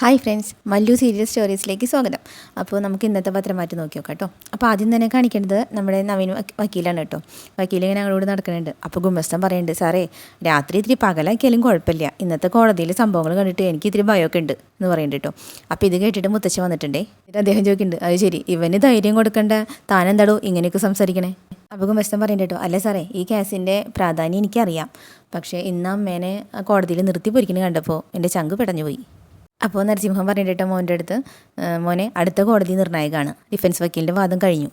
Hi friends Mallu serial സ്റ്റോറീസിലേക്ക് സ്വാഗതം. അപ്പോൾ നമുക്ക് ഇന്നത്തെ പത്രം മാറ്റി നോക്കി നോക്കാം കേട്ടോ. അപ്പോൾ ആദ്യം തന്നെ കാണിക്കേണ്ടത് നമ്മുടെ നവീൻ വക്കീലാണ് കേട്ടോ. വക്കീൽ ഇങ്ങനെ ഞങ്ങളോട് നടക്കുന്നുണ്ട്. അപ്പോൾ ഗുമസ്തൻ പറയുന്നുണ്ട് സാറേ രാത്രി ഇത്തിരി പകലാക്കിയാലും കുഴപ്പമില്ല. ഇന്നത്തെ കോടതിയിലെ സംഭവങ്ങൾ കണ്ടിട്ട് എനിക്ക് ഇത്തിരി ഭയമൊക്കെ ഉണ്ട് എന്ന് പറയുന്നുണ്ട് കേട്ടോ. അപ്പോൾ ഇത് കേട്ടിട്ട് മുത്തച്ഛൻ വന്നിട്ടുണ്ടേ. എന്നിട്ട് അദ്ദേഹം ചോദിക്കുന്നുണ്ട് അത് ശരി ഇവന് ധൈര്യം കൊടുക്കേണ്ട. താനെന്താടോ ഇങ്ങനെയൊക്കെ സംസാരിക്കണേ? അപ്പോൾ ഗുമസ്തൻ പറയുന്നുണ്ട് കേട്ടോ അല്ല സാറേ ഈ കേസിന്റെ പ്രാധാന്യം എനിക്കറിയാം. പക്ഷേ ഇന്ന് അമ്മേനെ കോടതിയിൽ നിർത്തി പൊരിക്കുന്നത് കണ്ടപ്പോൾ എന്റെ ചങ്ക് പെടഞ്ഞു പോയി അപ്പോൾ നരസിംഹം പറഞ്ഞിട്ട് മോന്റെ അടുത്ത് "ആ, മോനെ അടുത്ത കോടതി നിർണായകമാണ്. ഡിഫൻസ് വക്കീലിന്റെ വാദം കഴിഞ്ഞു.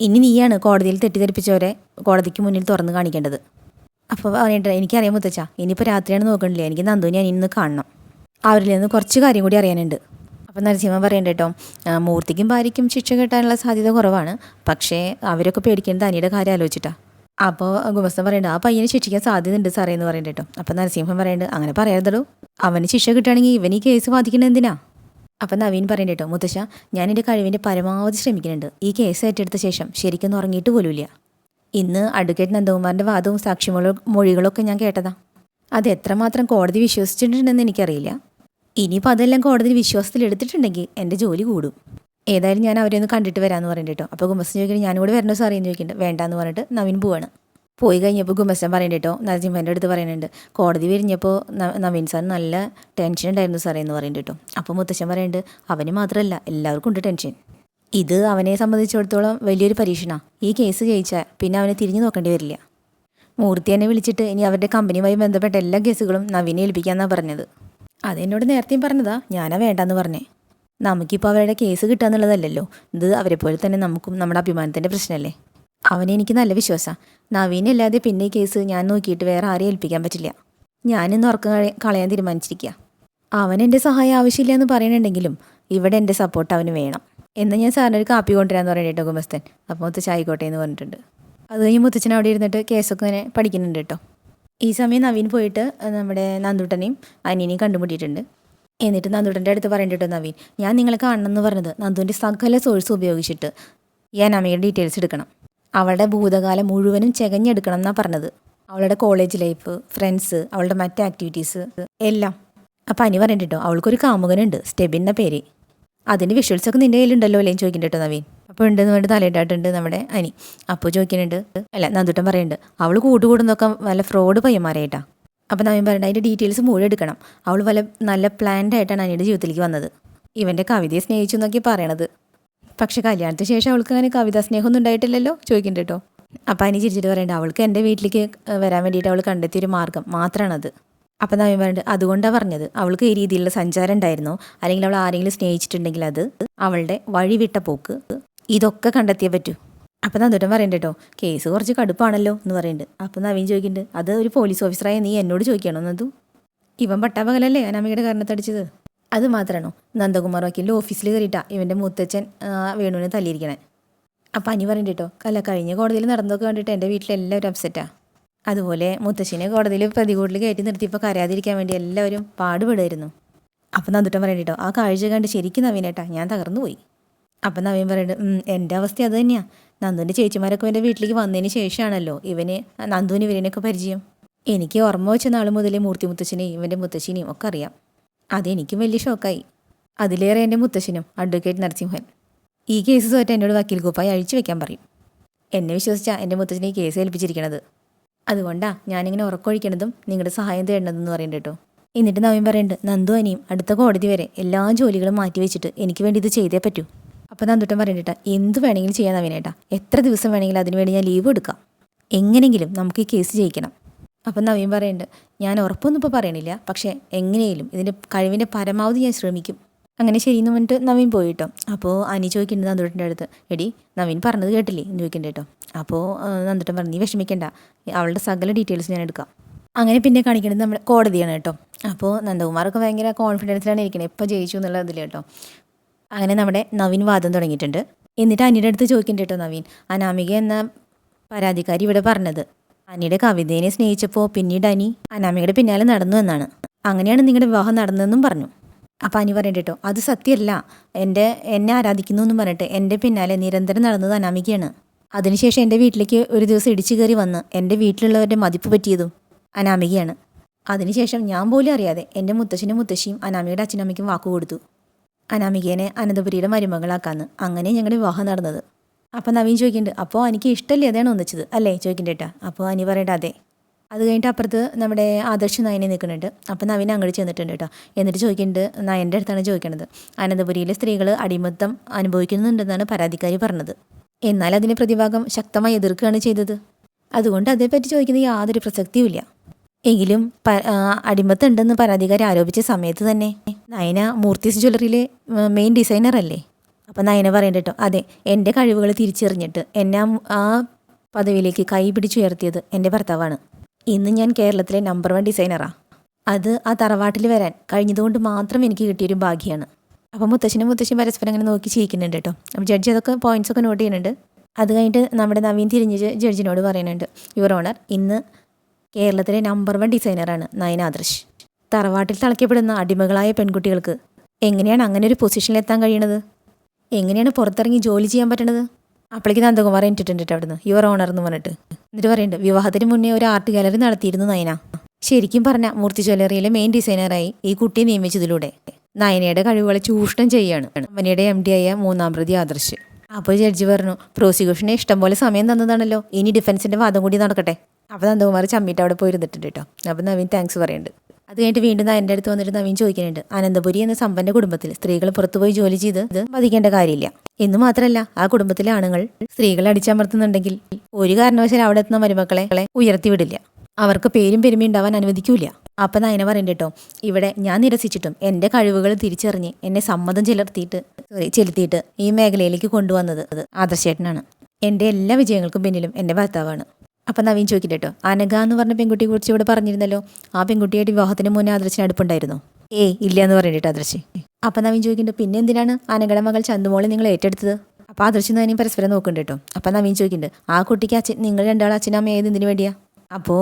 ഇനി നീയാണ് കോടതിയിൽ തെറ്റിദ്ധരിപ്പിച്ചവരെ കോടതിക്ക് മുന്നിൽ തുറന്ന് കാണിക്കേണ്ടത്. അപ്പോൾ പറഞ്ഞിട്ട് എനിക്കറിയാം മുത്തച്ഛ ഇനിയിപ്പോൾ രാത്രിയാണ് നോക്കണില്ലേ? എനിക്ക് നന്ദുവിനെ ഇന്ന് കാണണം. അവരിൽ നിന്ന് കുറച്ച് കാര്യം കൂടി അറിയാനുണ്ട്. അപ്പോൾ നരസിംഹം പറയണ്ട കേട്ടോ മൂർത്തിക്കും ഭാര്യയ്ക്കും ശിക്ഷ കിട്ടാനുള്ള സാധ്യത കുറവാണ്. പക്ഷേ അവരൊക്കെ പേടിക്കേണ്ടത് അനിയുടെ കാര്യം ആലോചിച്ചിട്ടാ. അപ്പോൾ ഗുമസ്തൻ പറയുന്നുണ്ട് ആ പയ്യനെ ശിക്ഷിക്കാൻ സാധ്യതയുണ്ട് സാറേ എന്ന് പറയുന്നുണ്ട് കേട്ടോ. അപ്പോൾ നരസിംഹം പറയുന്നുണ്ട് അങ്ങനെ പറയാതടോ അവന് ശിക്ഷ കിട്ടുകയാണെങ്കിൽ ഇവൻ ഈ കേസ് വാദിക്കുന്നത് എന്തിനാ? അപ്പം നവീൻ പറയണ്ട കേട്ടോ മുത്തശ്ശ ഞാൻ എന്റെ കഴിവിന്റെ പരമാവധി ശ്രമിക്കുന്നുണ്ട്. ഈ കേസ് ഏറ്റെടുത്ത ശേഷം ശരിക്കും ഉറങ്ങിയിട്ട് പോലുമില്ല. ഇന്ന് അഡ്വക്കേറ്റ് നന്ദകുമാറിന്റെ വാദവും സാക്ഷിമൊഴി മൊഴികളൊക്കെ ഞാൻ കേട്ടതാ. അത് എത്രമാത്രം കോടതി വിശ്വസിച്ചിട്ടുണ്ടെന്ന് എനിക്കറിയില്ല. ഇനിയിപ്പോൾ അതെല്ലാം കോടതി വിശ്വാസത്തിൽ എടുത്തിട്ടുണ്ടെങ്കിൽ എന്റെ ജോലി കൂടും. ഏതായാലും ഞാൻ അവരെ ഒന്ന് കണ്ടിട്ട് വരാമെന്ന് പറഞ്ഞിട്ടോ അപ്പോൾ ഗുമസ്തൻ ചോദിക്കുന്നത് ഞാനും കൂടി വരണോ സാറേ? എന്ന് ചോദിക്കുന്നുണ്ട് വേണ്ടാന്ന് പറഞ്ഞിട്ട് നവീൻ പോവാണ്. പോയി കഴിഞ്ഞപ്പോൾ ഗുമസ്സൻ പറയുന്നുണ്ട് കേട്ടോ നരസിംഹന്റെ അടുത്ത് പറയുന്നുണ്ട് കോടതി വിരിഞ്ഞപ്പോൾ നവീൻ സാർ നല്ല ടെൻഷൻ ഉണ്ടായിരുന്നു സാറേ എന്ന് പറയുന്നുണ്ട് കേട്ടോ അപ്പോൾ മുത്തശ്ശൻ പറയുന്നുണ്ട് അവന് മാത്രമല്ല എല്ലാവർക്കും ഉണ്ട് ടെൻഷൻ. ഇത് അവനെ സംബന്ധിച്ചിടത്തോളം വലിയൊരു പരീക്ഷണമാണ് ഈ കേസ് ജയിച്ചാൽ പിന്നെ അവനെ തിരിഞ്ഞു നോക്കേണ്ടി വരില്ല. മൂർത്തി എന്നെ വിളിച്ചിട്ട് ഇനി അവരുടെ കമ്പനിയുമായി ബന്ധപ്പെട്ട എല്ലാ കേസുകളും നവീനെ ഏൽപ്പിക്കാമെന്നാണ് പറഞ്ഞത്. അതെന്നോട് നേരത്തെയും പറഞ്ഞതാ ഞാനാ വേണ്ടെന്ന് പറഞ്ഞേ. നമുക്കിപ്പോൾ അവരുടെ കേസ് കിട്ടുക എന്നുള്ളതല്ലല്ലോ ഇത് അവരെ പോലെ തന്നെ നമുക്കും നമ്മുടെ അഭിമാനത്തിന്റെ പ്രശ്നമല്ലേ അവനെ എനിക്ക് നല്ല വിശ്വാസമാണ് നവീനല്ലാതെ പിന്നെ കേസ് ഞാൻ നോക്കിയിട്ട് വേറെ ആരെയും ഏൽപ്പിക്കാൻ പറ്റില്ല. ഞാനിന്ന് ഉറക്കം കളയാൻ തീരുമാനിച്ചിരിക്കുക അവൻ എന്റെ സഹായം ആവശ്യമില്ല എന്ന് പറയണുണ്ടെങ്കിലും ഇവിടെ എന്റെ സപ്പോർട്ട് അവന് വേണം. എന്ന് ഞാൻ സാറിനൊരു കാപ്പി കൊണ്ടുവരാമെന്ന് പറയട്ടോ ഗുമസ്തൻ. അപ്പോൾ മുത്തച്ഛ ആയിക്കോട്ടെ എന്ന് പറഞ്ഞിട്ടുണ്ട്. അത് കഴിഞ്ഞ് മുത്തച്ഛൻ അവിടെ ഇരുന്നിട്ട് കേസൊക്കെ ഇങ്ങനെ പഠിക്കുന്നുണ്ട് കേട്ടോ. ഈ സമയം നവീൻ പോയിട്ട് നമ്മുടെ നന്ദുട്ടനെയും അനിയനെയും കണ്ടുമുട്ടിയിട്ടുണ്ട്. എന്നിട്ട് നന്ദുട്ടന്റെ അടുത്ത് പറയേണ്ടിട്ടോ നവീൻ. ഞാൻ നിങ്ങളെ കാണണമെന്ന് പറഞ്ഞത് നന്ദുവിന്റെ സകല സോഴ്സ് ഉപയോഗിച്ചിട്ട്. ഞാൻ അമ്മയുടെ ഡീറ്റെയിൽസ് എടുക്കണം. അവളുടെ ഭൂതകാലം മുഴുവനും ചെകഞ്ഞെടുക്കണം എന്നാണ് പറഞ്ഞത്. അവളുടെ കോളേജ് ലൈഫ് ഫ്രണ്ട്സ് അവളുടെ മറ്റ് ആക്ടിവിറ്റീസ് എല്ലാം. അപ്പം അനി പറയണ്ടിട്ടോ അവൾക്കൊരു കാമുകനുണ്ട് സ്റ്റെബിന്റെ പേര്. അതിന്റെ വിഷ്വൽസൊക്കെ നിന്റെ കയ്യിലുണ്ടല്ലോ അല്ലേ? ചോദിക്കണ്ടോ നവീൻ. അപ്പോൾ ഉണ്ടെന്ന് വേണ്ടി തലയിട്ടായിട്ടുണ്ട് നമ്മുടെ അനി. അപ്പോൾ ചോദിക്കുന്നുണ്ട് അല്ല നന്ദുട്ടൻ പറയുന്നുണ്ട് അവൾ കൂട്ടുകൂടുന്നൊക്കെ നല്ല ഫ്രോഡ് പയ്യന്മാരായിട്ടാ? അപ്പോൾ നവീൻ പറയുന്നുണ്ട് അതിന്റെ ഡീറ്റെയിൽസ് മുഴുവൻ എടുക്കണം. അവൾ വല്ല നല്ല പ്ലാൻഡ് ആയിട്ടാണ് അനിയുടെ ജീവിതത്തിലേക്ക് വന്നത്. ഇവന്റെ കവിതയെ സ്നേഹിച്ചു എന്നൊക്കെ പറയണത്. പക്ഷേ കല്യാണത്തിന് ശേഷം അവൾക്ക് അങ്ങനെ കവിതാ സ്നേഹമൊന്നും ഉണ്ടായിട്ടില്ലല്ലോ? ചോദിക്കുന്നുണ്ട് കേട്ടോ അപ്പം അനി ചിരിച്ചിട്ട് പറയണ്ട അവൾക്ക് എന്റെ വീട്ടിലേക്ക് വരാൻ വേണ്ടിയിട്ട് അവൾ കണ്ടെത്തിയൊരു മാർഗം മാത്രമാണത് അപ്പം നവീൻ പറയുന്നുണ്ട് അതുകൊണ്ടാണ് പറഞ്ഞത്. അവൾക്ക് ഈ രീതിയിലുള്ള സഞ്ചാരം ഉണ്ടായിരുന്നോ? അല്ലെങ്കിൽ അവൾ ആരെങ്കിലും സ്നേഹിച്ചിട്ടുണ്ടെങ്കിൽ അത് അവളുടെ വഴിവിട്ട പോക്ക് ഇതൊക്കെ കണ്ടെത്തിയേ പറ്റൂ. അപ്പം നന്ദുട്ടൻ പറയണ്ട കേട്ടോ കേസ് കുറച്ച് കടുപ്പാണല്ലോ എന്ന് പറയുന്നുണ്ട് അപ്പം നവീൻ ചോദിക്കുന്നുണ്ട് അത് ഒരു പോലീസ് ഓഫീസറായ നീ എന്നോട് ചോദിക്കണോ? നന്ദു ഇവൻ പട്ടാപകലല്ലേ അനാമികയുടെ കാരണത്തടിച്ചത് അത് മാത്രമാണോ നന്ദകുമാർ വക്കീലിന്റെ ഓഫീസിൽ കയറിയിട്ടാ ഇവന്റെ മുത്തച്ഛൻ വേണുവിനെ തല്ലിയിരിക്കണേ. അപ്പം അനി പറയണ്ട കേട്ടോ അല്ല കഴിഞ്ഞ കോടതിയിൽ നടന്നതൊക്കെ കണ്ടിട്ട് എന്റെ വീട്ടിലെല്ലാവരും അപ്സെറ്റാ അതുപോലെ മുത്തശ്ശിനെ കോടതിയിൽ പ്രതികൂടിൽ കയറ്റി നിർത്തിയപ്പോൾ കരയാതിരിക്കാൻ വേണ്ടി എല്ലാവരും പാടുപെടുമായിരുന്നു അപ്പം നന്ദുട്ടൻ പറയണ്ട കേട്ടോ ആ കാഴ്ച കണ്ട് ശരിക്കും നവീനേട്ടാ ഞാൻ തകർന്നു പോയി അപ്പം നവീൻ പറയുന്നുണ്ട് എന്റെ അവസ്ഥ അത് തന്നെയാണ് നന്ദുവിന്റെ ചേച്ചിമാരൊക്കെ എന്റെ വീട്ടിലേക്ക് വന്നതിന് ശേഷമാണല്ലോ ഇവന് നന്ദുവിന് ഇവരിനൊക്കെ പരിചയം. എനിക്ക് ഓർമ്മ വെച്ച നാൾ മുതലേ മൂർത്തി മുത്തശ്ശനെയും ഇവന്റെ മുത്തശ്ശിനെയും ഒക്കെ അറിയാം. അതെനിക്കും വലിയ ഷോക്കായി. അതിലേറെ എന്റെ മുത്തശ്ശനും അഡ്വക്കേറ്റ് നരസിംഹൻ. ഈ കേസ് തോറ്റ എന്നോട് വക്കീൽ ഗോപ്പായി അഴിച്ചു വെക്കാൻ പറയും. എന്നെ വിശ്വസിച്ചാ എന്റെ മുത്തച്ഛനെ ഈ കേസ് ഏൽപ്പിച്ചിരിക്കണത്. അതുകൊണ്ടാ ഞാനിങ്ങനെ ഉറക്കൊഴിക്കണതും നിങ്ങളുടെ സഹായം തേടണതെന്ന് പറയണ്ട കേട്ടോ. എന്നിട്ട് നവീൻ പറയുന്നുണ്ട് നന്ദു അനിയും അടുത്ത കോടതി വരെ എല്ലാ ജോലികളും മാറ്റി വെച്ചിട്ട് എനിക്ക് വേണ്ടി ഇത് ചെയ്തേ പറ്റൂ. അപ്പോൾ നന്ദുട്ടൻ പറയണ്ടേട്ടാ എന്ത് വേണമെങ്കിലും ചെയ്യാൻ നവീനേട്ടാ. എത്ര ദിവസം വേണമെങ്കിലും അതിന് വേണ്ടി ഞാൻ ലീവ് എടുക്കാം. എങ്ങനെയെങ്കിലും നമുക്ക് ഈ കേസ് ജയിക്കണം. അപ്പം നവീൻ പറയുന്നുണ്ട് ഞാൻ ഉറപ്പൊന്നും ഇപ്പോൾ പറയണില്ല പക്ഷേ എങ്ങനെയെങ്കിലും ഇതിന്റെ കഴിവിന്റെ പരമാവധി ഞാൻ ശ്രമിക്കും. അങ്ങനെ ശരിയെന്ന് പറഞ്ഞിട്ട് നവീൻ പോയിട്ടോ. അപ്പോൾ അനി ചോദിക്കുന്നുണ്ട് നന്ദുട്ടന്റെ അടുത്ത് എടി നവീൻ പറഞ്ഞത് കേട്ടില്ലേ? എന്ന് ചോദിക്കുന്നുണ്ട് കേട്ടോ അപ്പോൾ നന്ദുട്ടൻ പറഞ്ഞു നീ വിഷമിക്കണ്ട അവളുടെ സകല ഡീറ്റെയിൽസ് ഞാൻ എടുക്കാം. അങ്ങനെ പിന്നെ കാണിക്കുന്നത് നമ്മുടെ കോടതിയാണ് കേട്ടോ അപ്പോൾ നന്ദകുമാറൊക്കെ ഭയങ്കര കോൺഫിഡൻസിലാണ് ഇരിക്കുന്നത് എപ്പോൾ ജയിച്ചു എന്നുള്ള ഇതിൽ കേട്ടോ അങ്ങനെ നമ്മുടെ നവീൻ വാദം തുടങ്ങിയിട്ടുണ്ട്. എന്നിട്ട് അനിയുടെ അടുത്ത് ചോദിക്കുന്നുണ്ട് കേട്ടോ നവീൻ അനാമിക എന്ന പരാതിക്കാരി ഇവിടെ പറഞ്ഞത്. അനിയുടെ കവിതേനെ സ്നേഹിച്ചപ്പോൾ പിന്നീട് അനി അനാമികയുടെ പിന്നാലെ നടന്നു എന്നാണ്. അങ്ങനെയാണ് നിങ്ങളുടെ വിവാഹം നടന്നതെന്നും പറഞ്ഞു. അപ്പോൾ അനി പറയണ്ട കേട്ടോ അത് സത്യമല്ല. എന്റെ എന്നെ ആരാധിക്കുന്നു എന്നും പറഞ്ഞിട്ട് എന്റെ പിന്നാലെ നിരന്തരം നടന്നത് അനാമികയാണ്. അതിനുശേഷം എന്റെ വീട്ടിലേക്ക് ഒരു ദിവസം ഇടിച്ചു കയറി വന്ന് എന്റെ വീട്ടിലുള്ളവരുടെ മതിപ്പ് പറ്റിയതും അനാമികയാണ്. അതിനുശേഷം ഞാൻ പോലും അറിയാതെ എന്റെ മുത്തശ്ശനും മുത്തശ്ശിയും അനാമികയുടെ അച്ഛനമ്മയ്ക്കും വാക്ക് കൊടുത്തു. അനാമികേനെ അനന്തപുരിയുടെ മരുമകളാക്കാന്ന്. അങ്ങനെ ഞങ്ങളുടെ വിവാഹം നടന്നത്. അപ്പോൾ നവീൻ ചോദിക്കുന്നുണ്ട് അപ്പോൾ എനിക്ക് ഇഷ്ടമല്ലേ അതാണ് ഒന്നിച്ചത്? അല്ലേ? ചോദിക്കണ്ടേട്ടാ അപ്പോൾ അനി പറയേണ്ട അതെ. അത് കഴിഞ്ഞിട്ട് അപ്പുറത്ത് നമ്മുടെ ആദർശ് നയനെ നിൽക്കുന്നുണ്ട് അപ്പോൾ നവീൻ അങ്ങോട്ട് ചെന്നിട്ടുണ്ട് കേട്ടോ എന്നിട്ട് ചോദിക്കുന്നുണ്ട് നയന്റെ അടുത്താണ് ചോദിക്കുന്നത് അനന്തപുരിയിലെ സ്ത്രീകൾ അടിമത്തം അനുഭവിക്കുന്നുണ്ടെന്നാണ് പരാതിക്കാരി പറഞ്ഞത്. എന്നാൽ അതിനെ പ്രതിഭാഗം ശക്തമായി എതിർക്കുകയാണ് ചെയ്തത്. അതുകൊണ്ട് അതേപ്പറ്റി ചോദിക്കുന്ന യാതൊരു പ്രസക്തിയുമില്ല. എങ്കിലും അടിമത്തുണ്ടെന്ന് പരാതിക്കാരി ആരോപിച്ച സമയത്ത് തന്നെ നയന മൂർത്തിസ് ജ്വല്ലറിയിലെ മെയിൻ ഡിസൈനർ അല്ലേ? അപ്പം നയന പറയണ്ട കേട്ടോ അതെ എന്റെ കഴിവുകൾ തിരിച്ചറിഞ്ഞിട്ട് എന്നെ ആ പദവിയിലേക്ക് കൈ പിടിച്ചുയർത്തിയത് എന്റെ ഭർത്താവാണ്. ഇന്ന് ഞാൻ കേരളത്തിലെ നമ്പർ വൺ ഡിസൈനറാ അത് ആ തറവാട്ടിൽ വരാൻ കഴിഞ്ഞതുകൊണ്ട് മാത്രം എനിക്ക് കിട്ടിയൊരു ഭാഗ്യമാണ് അപ്പോൾ മുത്തശ്ശനും മുത്തശ്ശനും പരസ്പരം അങ്ങനെ നോക്കി ചിരിക്കുന്നുണ്ട് കേട്ടോ അപ്പോൾ ജഡ്ജി അതൊക്കെ പോയിന്റ്സ് ഒക്കെ നോട്ട് ചെയ്യുന്നുണ്ട്. അത് കഴിഞ്ഞിട്ട് നമ്മുടെ നവീൻ തിരിഞ്ഞ് ജഡ്ജിനോട് പറയുന്നുണ്ട് യുവർ ഓണർ ഇന്ന് കേരളത്തിലെ നമ്പർ വൺ ഡിസൈനറാണ് നയന ആദർശ്. തറവാട്ടിൽ തളയ്ക്കപ്പെടുന്ന അടിമകളായ പെൺകുട്ടികൾക്ക് എങ്ങനെയാണ് അങ്ങനെ ഒരു പൊസിഷനിൽ എത്താൻ കഴിയണത്? എങ്ങനെയാണ് പുറത്തിറങ്ങി ജോലി ചെയ്യാൻ പറ്റണത്? അപ്പോഴേക്ക് നന്ദകുമാർ എനിട്ടിട്ടുണ്ട് അവിടുന്ന് യുവർ ഓണർ എന്ന് പറഞ്ഞിട്ട്. എന്നിട്ട് പറയുന്നുണ്ട് വിവാഹത്തിന് മുന്നേ ഒരു ആർട്ട് ഗാലറി നടത്തിയിരുന്നു നയന. ശരിക്കും പറഞ്ഞാൽ മൂർത്തി ജ്വല്ലറിയിലെ മെയിൻ ഡിസൈനറായി ഈ കുട്ടിയെ നിയമിച്ചതിലൂടെ. നയനയുടെ കഴിവുകളെ ചൂഷണം ചെയ്യാണ്. കമ്പനിയുടെ എം ഡി ആയ മൂന്നാം പ്രതി ആദർശ്. അപ്പോൾ ജഡ്ജി പറഞ്ഞു പ്രോസിക്യൂഷനെ ഇഷ്ടംപോലെ സമയം തന്നതാണല്ലോ. ഇനി ഡിഫൻസിന്റെ വാദം കൂടി നടക്കട്ടെ. അപ്പോൾ നന്ദകുമാർ ചമ്മിട്ട് അവിടെ പോയിരുന്നിട്ടുണ്ട് കേട്ടോ. അപ്പോൾ നവീൻ താങ്ക്സ് പറയുന്നുണ്ട്. അത് കഴിഞ്ഞിട്ട് വീണ്ടും എന്റെ അടുത്ത് വന്നിട്ട് നവീൻ ചോദിക്കുന്നുണ്ട്. അനന്തപുരി എന്ന സമ്പന്റെ കുടുംബത്തിൽ സ്ത്രീകൾ പുറത്തുപോയി ജോലി ചെയ്ത് ഇത് ബാധിക്കേണ്ട കാര്യമില്ല. എന്ന് മാത്രമല്ല ആ കുടുംബത്തിലെ ആണുങ്ങൾ സ്ത്രീകളെ അടിച്ചമർത്തുന്നുണ്ടെങ്കിൽ ഒരു കാരണവശാലും അവിടെ എത്തുന്ന മരുമക്കളെ ഉയർത്തിവിടില്ല. അവർക്ക് പേരും പെരുമയും ഉണ്ടാവാൻ അനുവദിക്കൂല. അപ്പം നയന പറയണ്ട കേട്ടോ ഇവിടെ ഞാൻ നിരസിച്ചിട്ടും എന്റെ കഴിവുകൾ തിരിച്ചറിഞ്ഞ് എന്നെ സമ്മതം ചെലുത്തിയിട്ട് സോറി ചെലുത്തിയിട്ട് ഈ മേഖലയിലേക്ക് കൊണ്ടുവന്നത് അത് ആദർശേട്ടനാണ്. എന്റെ എല്ലാ വിജയങ്ങൾക്കും പിന്നിലും എന്റെ ഭർത്താവാണ്. അപ്പം നവീൻ കേട്ടോ അനഘ എന്ന് പറഞ്ഞ പെൺകുട്ടിയെ കുറിച്ച് ഇവിടെ പറഞ്ഞിരുന്നല്ലോ. ആ പെൺകുട്ടിയായിട്ട് വിവാഹത്തിന് മുന്നേ ആദർശിന് അടുപ്പുണ്ടായിരുന്നു? ഏയ് ഇല്ല എന്ന് പറഞ്ഞിട്ട് ആദർശ്. അപ്പം നവീൻ ചോദിക്കുന്നുണ്ട് പിന്നെ എന്തിനാണ് അനഘയുടെ മകൾ ചന്തുമോളെ നിങ്ങൾ ഏറ്റെടുത്തത്? അപ്പോൾ ആദർശ് നവീൻ പരസ്പരം നോക്കുന്നുണ്ട് കേട്ടോ. അപ്പം നവീൻ ചോദിക്കുന്നുണ്ട് ആ കുട്ടിക്ക് അച്ഛൻ നിങ്ങൾ രണ്ടാൾ അച്ഛനമ്മ ഏത് എന്തിനു വേണ്ടിയാ? അപ്പോൾ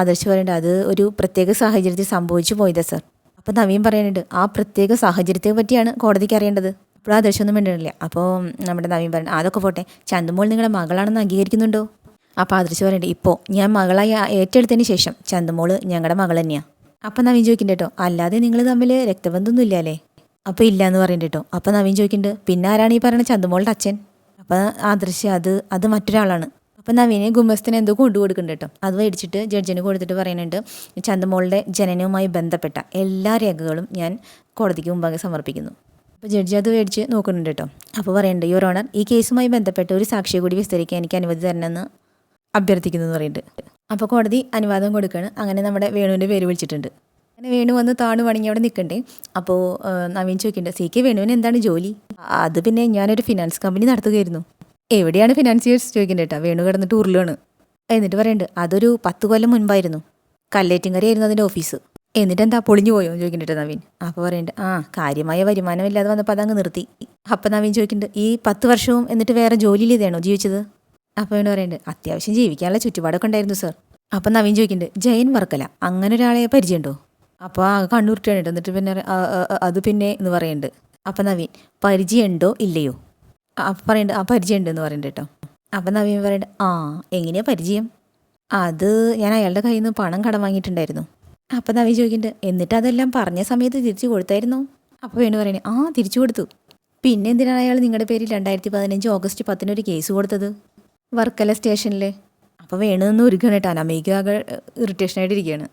ആദർശ് പറയുന്നുണ്ട് അത് ഒരു പ്രത്യേക സാഹചര്യത്തിൽ സംഭവിച്ചു പോയതാ സർ. അപ്പോൾ നവീൻ പറയുന്നുണ്ട് ആ പ്രത്യേക സാഹചര്യത്തെ പറ്റിയാണ് കോടതിക്ക് അറിയേണ്ടത്. അപ്പോൾ ആദർശമൊന്നും വേണ്ടിയില്ല അപ്പോൾ നമ്മുടെ നവീൻ പറയുന്നത് അതൊക്കെ പോട്ടെ ചന്തുമോൾ നിങ്ങളുടെ മകളാണെന്ന് അംഗീകരിക്കുന്നുണ്ടോ? അപ്പോൾ ആദർശ് പറയണ്ടേ ഇപ്പോൾ ഞാൻ മകളായി ഏറ്റെടുത്തതിന് ശേഷം ചന്തുമോൾ ഞങ്ങളുടെ മകൾ തന്നെയാണ് അപ്പം നവീൻ ചോദിക്കുന്നുണ്ട് കേട്ടോ അല്ലാതെ നിങ്ങൾ തമ്മിൽ രക്തബന്ധമൊന്നും ഇല്ലല്ലേ? അപ്പം ഇല്ല എന്ന് പറയുന്നുണ്ട് കേട്ടോ നവീൻ ചോദിക്കുന്നുണ്ട് പിന്നെ ആരാണ് ഈ പറയുന്നത് ചന്തുമോളുടെ അച്ഛൻ? അപ്പോൾ ആദർശ് അത് അത് മറ്റൊരാളാണ്. അപ്പം നവീനെ ഗുമസ്തന് എന്തോ കൊണ്ടു കൊടുക്കുന്നുണ്ട് കേട്ടോ അത് മേടിച്ചിട്ട് ജഡ്ജിന് കൊടുത്തിട്ട് പറയുന്നുണ്ട് ചന്ദമോളുടെ ജനനവുമായി ബന്ധപ്പെട്ട എല്ലാ രേഖകളും ഞാൻ കോടതിക്ക് മുമ്പാകെ സമർപ്പിക്കുന്നു. അപ്പോൾ ജഡ്ജി അത് മേടിച്ച് നോക്കുന്നുണ്ട് കേട്ടോ അപ്പോൾ പറയുന്നുണ്ട് യുവർ ഓണർ ഈ കേസുമായി ബന്ധപ്പെട്ട് ഒരു സാക്ഷിയെ കൂടി വിസ്തരിക്കാൻ എനിക്ക് അനുമതി തരണമെന്ന് അഭ്യർത്ഥിക്കുന്നു എന്ന് പറയുന്നുണ്ട്. അപ്പോൾ കോടതി അനുവാദം കൊടുക്കുകയാണ് അങ്ങനെ നമ്മുടെ വേണുവിന്റെ പേര് വിളിച്ചിട്ടുണ്ട്. അങ്ങനെ വേണു വന്ന് താണു വണങ്ങി അവിടെ നിൽക്കണ്ടേ അപ്പോൾ നവീൻ ചോദിക്കുന്നുണ്ട് സി കെ വേണുവിന് എന്താണ് ജോലി? അത് പിന്നെ ഞാനൊരു ഫിനാൻസ് കമ്പനി നടത്തുകയായിരുന്നു. എവിടെയാണ് ഫിനാൻസിയേഴ്സ്? ചോദിക്കുന്നത് കേട്ടോ. വേണു കിടന്നിട്ട് ഉരുളാണ് എന്നിട്ട് പറയുന്നുണ്ട് അതൊരു പത്ത് കൊല്ലം മുൻപായിരുന്നു. കല്ലേറ്റിങ്കരയായിരുന്നു അതിന്റെ ഓഫീസ്. എന്നിട്ട് എന്താ പൊളിഞ്ഞു പോയോ? ചോദിക്കുന്നുണ്ട് നവീൻ. അപ്പോൾ പറയുന്നുണ്ട് ആ കാര്യമായ വരുമാനമില്ലാതെ വന്നപ്പോൾ അതങ്ങ് നിർത്തി. അപ്പം നവീൻ ചോദിക്കുന്നുണ്ട് ഈ പത്ത് വർഷവും എന്നിട്ട് വേറെ ജോലിയിൽ ഇതാണോ ജീവിച്ചത്? അപ്പോൾ വേണു പറയുന്നുണ്ട് അത്യാവശ്യം ജീവിക്കാനുള്ള ചുറ്റുപാടൊക്കെ ഉണ്ടായിരുന്നു സർ അപ്പം നവീൻ ചോദിക്കുന്നുണ്ട് ജയൻ വർക്കല അങ്ങനെ ഒരാളെ പരിചയമുണ്ടോ? അപ്പോൾ ആ കണ്ണൂരിട്ടാണ് എന്നിട്ട് പിന്നെ അത് പിന്നെ എന്ന് പറയുന്നുണ്ട് അപ്പം നവീൻ പരിചയമുണ്ടോ ഇല്ലയോ? അപ്പം പറയുന്നുണ്ട് ആ പരിചയമുണ്ട് എന്ന് പറയുന്നുണ്ട് കേട്ടോ. അപ്പം നവീൻ പറയുന്നുണ്ട് ആ എങ്ങനെയാ പരിചയം? അത് ഞാൻ അയാളുടെ കയ്യിൽ നിന്ന് പണം കടം വാങ്ങിയിട്ടുണ്ടായിരുന്നു. അപ്പം നവീൻ ചോദിക്കുന്നുണ്ട് എന്നിട്ട് അതെല്ലാം പറഞ്ഞ സമയത്ത് തിരിച്ചു കൊടുത്തായിരുന്നോ? അപ്പോൾ വേണു പറയുന്നത് ആ തിരിച്ചു കൊടുത്തു. പിന്നെ എന്തിനാണ് അയാൾ നിങ്ങളുടെ പേരിൽ രണ്ടായിരത്തി പതിനഞ്ച് ഓഗസ്റ്റ് പത്തിന് ഒരു കേസ് കൊടുത്തത്? വർക്കല സ്റ്റേഷനിൽ അപ്പോൾ വേണമെന്ന് ഒരുക്കണം കേട്ടോ. അനമയ്ക്ക് ആകെ ഇറിറ്റേഷനായിട്ട് ഇരിക്കുകയാണ്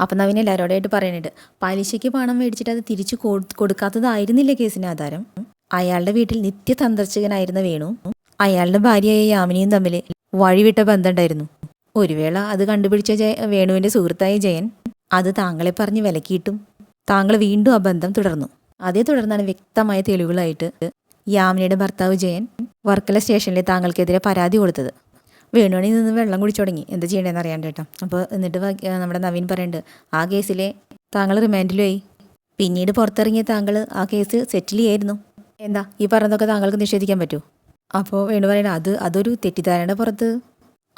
അപ്പം നവീൻ എല്ലാവരോടായിട്ട് പറയുന്നുണ്ട് പലിശയ്ക്ക് പണം മേടിച്ചിട്ട് അത് തിരിച്ചു കൊടു- കൊടുക്കാത്തതായിരുന്നില്ല കേസിന് ആധാരം? അയാളുടെ വീട്ടിൽ നിത്യ സന്ദർശകനായിരുന്ന വേണു. അയാളുടെ ഭാര്യയായ യാമിനിയും തമ്മിൽ വഴിവിട്ട ബന്ധമുണ്ടായിരുന്നു. ഒരു വേള അത് കണ്ടുപിടിച്ച വേണുവിന്റെ സുഹൃത്തായ ജയൻ അത് താങ്കളെ പറഞ്ഞ് വിലക്കിയിട്ടും താങ്കൾ വീണ്ടും ആ ബന്ധം തുടർന്നു. അതേ തുടർന്നാണ് വ്യക്തമായ തെളിവുകളായിട്ട് യാമിനിയുടെ ഭർത്താവ് ജയൻ വർക്കല സ്റ്റേഷനിൽ താങ്കൾക്കെതിരെ പരാതി കൊടുത്തത്. വേണുവണി നിന്ന് വെള്ളം കുടിച്ചു തുടങ്ങി. എന്താ ചെയ്യണമെന്ന് അറിയാൻ കേട്ടോ. അപ്പോൾ എന്നിട്ട് നമ്മുടെ നവീൻ പറയുന്നുണ്ട് ആ കേസിലെ താങ്കൾ റിമാൻഡിലുമായി പിന്നീട് പുറത്തിറങ്ങിയ താങ്കൾ ആ കേസ് സെറ്റിൽ ചെയ്യായിരുന്നു. എന്താ? ഈ പറഞ്ഞതൊക്കെ താങ്കൾക്ക് നിഷേധിക്കാൻ പറ്റുമോ അപ്പോൾ വേണു പറയണ അത് അതൊരു തെറ്റിദ്ധാരണയുടെ പുറത്ത്.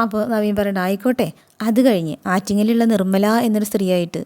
അപ്പോൾ നവീൻ പറയണ്ട ആയിക്കോട്ടെ. അത് കഴിഞ്ഞ് ആറ്റിങ്ങലുള്ള നിർമ്മല എന്നൊരു സ്ത്രീയായിട്ട്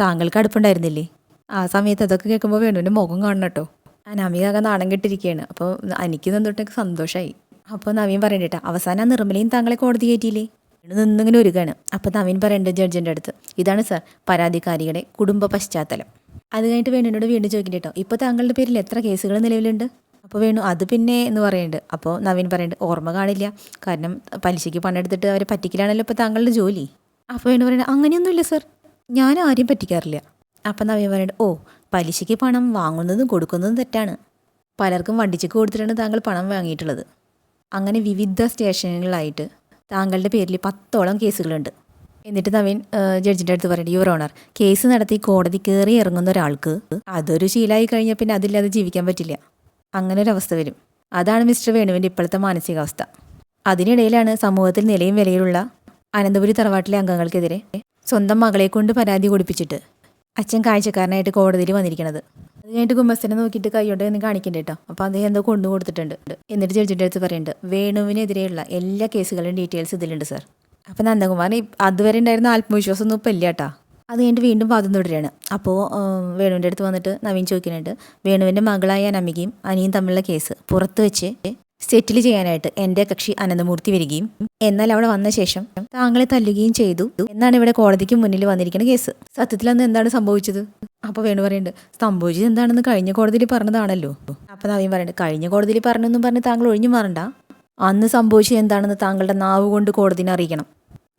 താങ്കൾക്ക് അടുപ്പുണ്ടായിരുന്നില്ലേ? ആ സമയത്ത് അതൊക്കെ കേൾക്കുമ്പോൾ വേണുവിന്റെ മുഖം കാണണം കേട്ടോ. അനാമിക നാണം കെട്ടിരിക്കുകയാണ് അപ്പോൾ എനിക്ക് നിന്നിട്ടൊക്കെ സന്തോഷമായി അപ്പോൾ നവീൻ പറയണ്ടേട്ടാ അവസാനം നിർമ്മലയും താങ്കളെ കോടതി കയറ്റിയില്ലേ? നിന്നിങ്ങനെ ഒരുക്കാണ്. അപ്പോൾ നവീൻ പറയേണ്ടത് ജഡ്ജിന്റെ അടുത്ത് ഇതാണ് സർ പരാതിക്കാരിയുടെ കുടുംബ പശ്ചാത്തലം. അത് കഴിഞ്ഞിട്ട് വേണുവിനോട് വീണ്ടും ചോദിക്കണ്ടേ കേട്ടോ ഇപ്പോൾ താങ്കളുടെ പേരിൽ എത്ര കേസുകൾ നിലവിലുണ്ട്? അപ്പോൾ വേണു അത് പിന്നെ എന്ന് പറയുന്നുണ്ട് അപ്പോൾ നവീൻ പറയുന്നുണ്ട് ഓർമ്മ കാണില്ല. കാരണം പലിശയ്ക്ക് പണെടുത്തിട്ട് അവരെ പറ്റിക്കലാണല്ലോ ഇപ്പോൾ താങ്കളുടെ ജോലി. അപ്പോൾ വേണു പറയുന്നത് അങ്ങനെയൊന്നുമില്ല സർ. ഞാൻ ആരെയും പറ്റിക്കാറില്ല. അപ്പം നവീൻ പറയുന്നുണ്ട് ഓ പലിശയ്ക്ക് പണം വാങ്ങുന്നതും കൊടുക്കുന്നതും തെറ്റാണ്. പലർക്കും വണ്ടിച്ചക്ക് കൊടുത്തിട്ടാണ് താങ്കൾ പണം വാങ്ങിയിട്ടുള്ളത്. അങ്ങനെ വിവിധ സ്റ്റേഷനുകളിലായിട്ട് താങ്കളുടെ പേരിൽ പത്തോളം കേസുകളുണ്ട്. എന്നിട്ട് നവീൻ ജഡ്ജിന്റെ അടുത്ത് പറയുന്നത് യുവർ ഓണർ കേസ് നടത്തി കോടതി കയറി ഇറങ്ങുന്ന ഒരാൾക്ക് അതൊരു ശീലമായി കഴിഞ്ഞാൽ പിന്നെ അതില്ലാതെ ജീവിക്കാൻ പറ്റില്ല. അങ്ങനെ ഒരു അവസ്ഥ വരും. അതാണ് മിസ്റ്റർ വേണുവിന്റെ ഇപ്പോഴത്തെ മാനസികാവസ്ഥ. അതിനിടയിലാണ് സമൂഹത്തിൽ നിലയും വിലയിലുള്ള അനന്തപുരി തറവാട്ടിലെ അംഗങ്ങൾക്കെതിരെ സ്വന്തം മകളെ കൊണ്ട് പരാതി കൊടുപ്പിച്ചിട്ട് അച്ഛൻ കാഴ്ചക്കാരനായിട്ട് കോടതിയിൽ വന്നിരിക്കണത്. അത് കഴിഞ്ഞിട്ട് കുമ്പസ്ഥനെ നോക്കിയിട്ട് കൈയോടെ ഒന്ന് കാണിക്കണ്ട കേട്ടോ. അപ്പോൾ അദ്ദേഹം എന്തോ കൊണ്ടു കൊടുത്തിട്ടുണ്ട്. എന്നിട്ട് ജഡ്ജിന്റെ അടുത്ത് പറയുന്നുണ്ട് വേണുവിനെതിരെയുള്ള എല്ലാ കേസുകളുടെയും ഡീറ്റെയിൽസ് ഇതിലുണ്ട് സാർ. അപ്പോൾ നന്ദകുമാർ അതുവരെ ഉണ്ടായിരുന്ന ആത്മവിശ്വാസം ഒന്നും ഇപ്പം ഇല്ല കേട്ടാ. അത് കഴിഞ്ഞിട്ട് വീണ്ടും വാദം തുടരുകയാണ് അപ്പോൾ വേണുവിന്റെ അടുത്ത് വന്നിട്ട് നവീൻ ചോദിക്കുന്നുണ്ട് വേണുവിന്റെ മകളായ അനമികയും അനിയും തമ്മിലുള്ള കേസ് പുറത്ത് വെച്ച് സെറ്റിൽ ചെയ്യാനായിട്ട് എന്റെ കക്ഷി അനന്തമൂർത്തി വരികയും എന്നാൽ അവിടെ വന്ന ശേഷം താങ്കളെ തല്ലുകയും ചെയ്തു. എന്നാണ് ഇവിടെ കോടതിക്ക് മുന്നിൽ വന്നിരിക്കുന്ന കേസ്. സത്യത്തിൽ അന്ന് എന്താണ് സംഭവിച്ചത്? അപ്പോൾ വേണു പറയുന്നുണ്ട് സംഭവിച്ചത് എന്താണെന്ന് കഴിഞ്ഞ കോടതിയിൽ പറഞ്ഞതാണല്ലോ. അപ്പോൾ നവീൻ പറയുന്നുണ്ട് കഴിഞ്ഞ കോടതിയിൽ പറഞ്ഞെന്നും പറഞ്ഞ് താങ്കൾ ഒഴിഞ്ഞു മാറണ്ട. അന്ന് സംഭവിച്ചത് എന്താണെന്ന് താങ്കളുടെ നാവ് കൊണ്ട് കോടതിനെ അറിയിക്കണം.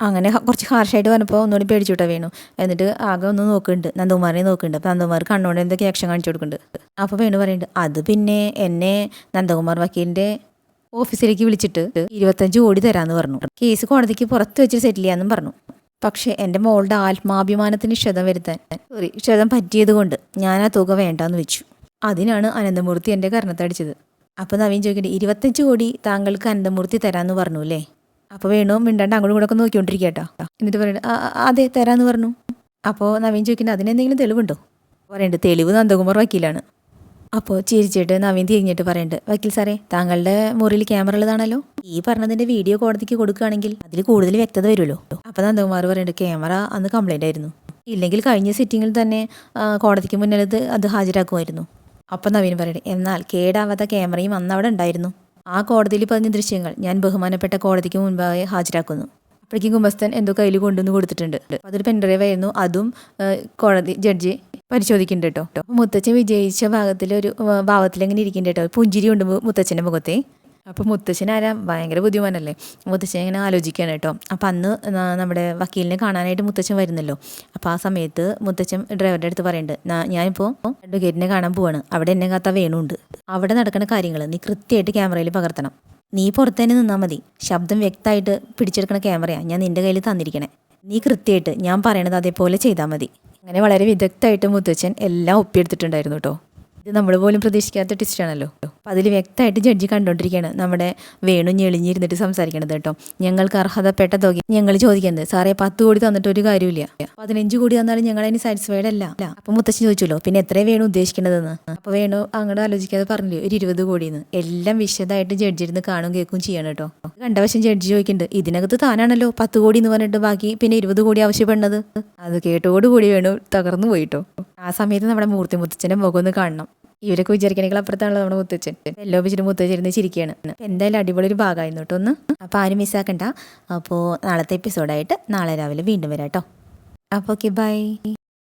അങ്ങനെ കുറച്ച് ഹാർഷായിട്ട് വന്നപ്പോൾ ഒന്നുകൂടി പേടിച്ചുവിട്ടാ വേണു. എന്നിട്ട് ആകെ ഒന്ന് നോക്കുന്നുണ്ട് നന്ദകുമാറിനെ നോക്കുന്നുണ്ട്. അപ്പോൾ നന്ദകുമാർ കണ്ണോടെ എന്തൊക്കെ ആക്ഷൻ കാണിച്ചു കൊടുക്കുന്നുണ്ട്. അപ്പോൾ വേണു പറയുന്നുണ്ട് അത് പിന്നെ എന്നെ നന്ദകുമാർ വക്കീലിന്റെ ഓഫീസിലേക്ക് വിളിച്ചിട്ട് ഇരുപത്തഞ്ച് കോടി തരാമെന്ന് പറഞ്ഞു. കേസ് കോടതിക്ക് പുറത്ത് വെച്ച് സെറ്റിൽ ചെയ്യാമെന്നും പറഞ്ഞു. പക്ഷെ എന്റെ മോളുടെ ആത്മാഭിമാനത്തിന് ക്ഷതം വരുത്താൻ സോറി ക്ഷതം പറ്റിയത് കൊണ്ട് ഞാൻ ആ തുക വേണ്ടാന്ന് വെച്ചു. അതിനാണ് അനന്തമൂർത്തി എന്റെ കർണത്തടിച്ചത് അപ്പോൾ നവീൻ ചോദിക്കട്ടെ ഇരുപത്തഞ്ച് കോടി താങ്കൾക്ക് അനന്തമൂർത്തി തരാമെന്ന് പറഞ്ഞു അല്ലേ? അപ്പോൾ വേണോ മിണ്ടാണ്ട് അങ്ങോട്ടും കൂടെ ഒക്കെ നോക്കിക്കൊണ്ടിരിക്കട്ടോ. കേട്ടോ എന്നിട്ട് പറയുന്നത് "ആ, ആ, അതെ തരാമെന്ന് പറഞ്ഞു. അപ്പോൾ നവീൻ ചോദിക്കുന്നത് അതിനെന്തെങ്കിലും തെളിവുണ്ടോ? പറയണ്ട് തെളിവ് നന്ദകുമാർ വക്കീലാണ്. അപ്പോൾ ചിരിച്ചിട്ട് നവീൻ തിരിഞ്ഞിട്ട് പറയുന്നുണ്ട് വക്കീൽ സാറേ താങ്കളുടെ മുറിയിൽ ക്യാമറ ഉള്ളതാണല്ലോ? ഈ പറഞ്ഞതിന്റെ വീഡിയോ കോടതിക്ക് കൊടുക്കുകയാണെങ്കിൽ അതിൽ കൂടുതൽ വ്യക്തത വരുമല്ലോ. അപ്പോൾ നന്ദകുമാർ പറയുന്നുണ്ട് ക്യാമറ അന്ന് കംപ്ലൈന്റ് ആയിരുന്നു. ഇല്ലെങ്കിൽ കഴിഞ്ഞ സിറ്റിങ്ങിൽ തന്നെ കോടതിക്ക് മുന്നിൽ അത് ഹാജരാക്കുമായിരുന്നു. അപ്പം നവീൻ പറയണ്ടേ എന്നാൽ കേടാവാത്ത ക്യാമറയും അന്ന് അവിടെ ഉണ്ടായിരുന്നു. ആ കോടതിയിൽ പറഞ്ഞ ദൃശ്യങ്ങൾ ഞാൻ ബഹുമാനപ്പെട്ട കോടതിക്ക് മുൻപായി ഹാജരാക്കുന്നു. അപ്പോഴേക്കും കുമ്പസ്തൻ എന്തോ കയ്യിൽ കൊണ്ടുവന്ന് കൊടുത്തിട്ടുണ്ട്. അതൊരു പെൻഡ്രൈവ് അതും കോടതി ജഡ്ജി പരിശോധിക്കുന്നുണ്ട് കേട്ടോ മുത്തച്ഛൻ വിജയിച്ച ഭാഗത്തിൽ ഒരു ഭാവത്തിൽ എങ്ങനെ ഇരിക്കുന്നുണ്ട് കേട്ടോ പുഞ്ചിരി ഉണ്ട് മുത്തച്ഛന്റെ മുഖത്തെ. അപ്പോൾ മുത്തച്ഛൻ ആരാ? ഭയങ്കര ബുദ്ധിമാനല്ലേ? മുത്തച്ഛൻ ഇങ്ങനെ ആലോചിക്കുകയാണ് കേട്ടോ അപ്പം അന്ന് നമ്മുടെ വക്കീലിനെ കാണാനായിട്ട് മുത്തച്ഛൻ വരുന്നല്ലോ. അപ്പോൾ ആ സമയത്ത് മുത്തച്ഛൻ ഡ്രൈവറുടെ അടുത്ത് പറയുന്നുണ്ട് "നാ- ഞാനിപ്പോൾ അഡ്വക്കേറ്റിനെ കാണാൻ പോവാണ്. അവിടെ എന്നെ കാത്ത വേണുണ്ട്. അവിടെ നടക്കുന്ന കാര്യങ്ങൾ നീ കൃത്യമായിട്ട് ക്യാമറയിൽ പകർത്തണം. നീ പുറത്തേനെ നിന്നാൽ മതി. ശബ്ദം വ്യക്തമായിട്ട് പിടിച്ചെടുക്കുന്ന ക്യാമറയാണ് ഞാൻ നിന്റെ കയ്യിൽ തന്നിരിക്കണേ. നീ കൃത്യമായിട്ട് ഞാൻ പറയണത് അതേപോലെ ചെയ്താൽ മതി. അങ്ങനെ വളരെ വിദഗ്ധമായിട്ട് മുത്തച്ഛൻ എല്ലാം ഒപ്പിയെടുത്തിട്ടുണ്ടായിരുന്നു കേട്ടോ. ഇത് നമ്മൾ പോലും പ്രതീക്ഷിക്കാത്ത ട്വിസ്റ്റാണല്ലോ അപ്പം അതിൽ വ്യക്തമായിട്ട് ജഡ്ജി കണ്ടുകൊണ്ടിരിക്കുകയാണ് നമ്മുടെ വേണു ഞെളിഞ്ഞിരുന്നിട്ട് സംസാരിക്കണത് കേട്ടോ. ഞങ്ങൾക്ക് അർഹതപ്പെട്ട തുക ഞങ്ങൾ ചോദിക്കുന്നത്. സാറേ പത്ത് കോടി തന്നിട്ട് ഒരു കാര്യമില്ല പതിനഞ്ച് കോടി തന്നാലും ഞങ്ങൾ അതിന് സാറ്റിസ്ഫൈഡ് അല്ല. അപ്പം മുത്തശ്ശി ചോദിച്ചല്ലോ പിന്നെ എത്രയും വേണു ഉദ്ദേശിക്കേണ്ടതെന്ന് അപ്പോൾ വേണു അങ്ങോട്ട് ആലോചിക്കാതെ പറഞ്ഞില്ലേ ഒരു ഇരുപത് കോടിയെന്ന് എല്ലാം വിശദമായിട്ട് ജഡ്ജി ഇരുന്ന് കാണും കേൾക്കും ചെയ്യണം കേട്ടോ. കണ്ട വശം ജഡ്ജി ചോദിക്കുന്നുണ്ട് ഇതിനകത്ത് താനാണല്ലോ പത്ത് കോടി എന്ന് പറഞ്ഞിട്ട് ബാക്കി പിന്നെ ഇരുപത് കോടി ആവശ്യപ്പെടുന്നത്? അത് കേട്ടോടുകൂടി വേണു തകർന്നു പോയിട്ടോ ആ സമയത്ത് നമ്മുടെ മൂർത്തി മുത്തച്ഛന്റെ മുഖം ഒന്ന് കാണണം. ഇവരൊക്കെ വിചാരിക്കണെങ്കിൽ അപ്പുറത്താണല്ലോ നമ്മുടെ മുത്തച്ഛൻ. എല്ലോ വെച്ചിട്ട് മുത്തച്ഛരുന്ന് ചിരിക്കുകയാണ് എന്തായാലും അടിപൊളി ഒരു ഭാഗമായിരുന്നു കേട്ടോ ഒന്ന്. അപ്പോൾ ആരും മിസ്സാക്കണ്ട അപ്പോൾ നാളത്തെ എപ്പിസോഡായിട്ട് നാളെ രാവിലെ വീണ്ടും വരാം കേട്ടോ. അപ്പോൾ ഓക്കെ ബൈ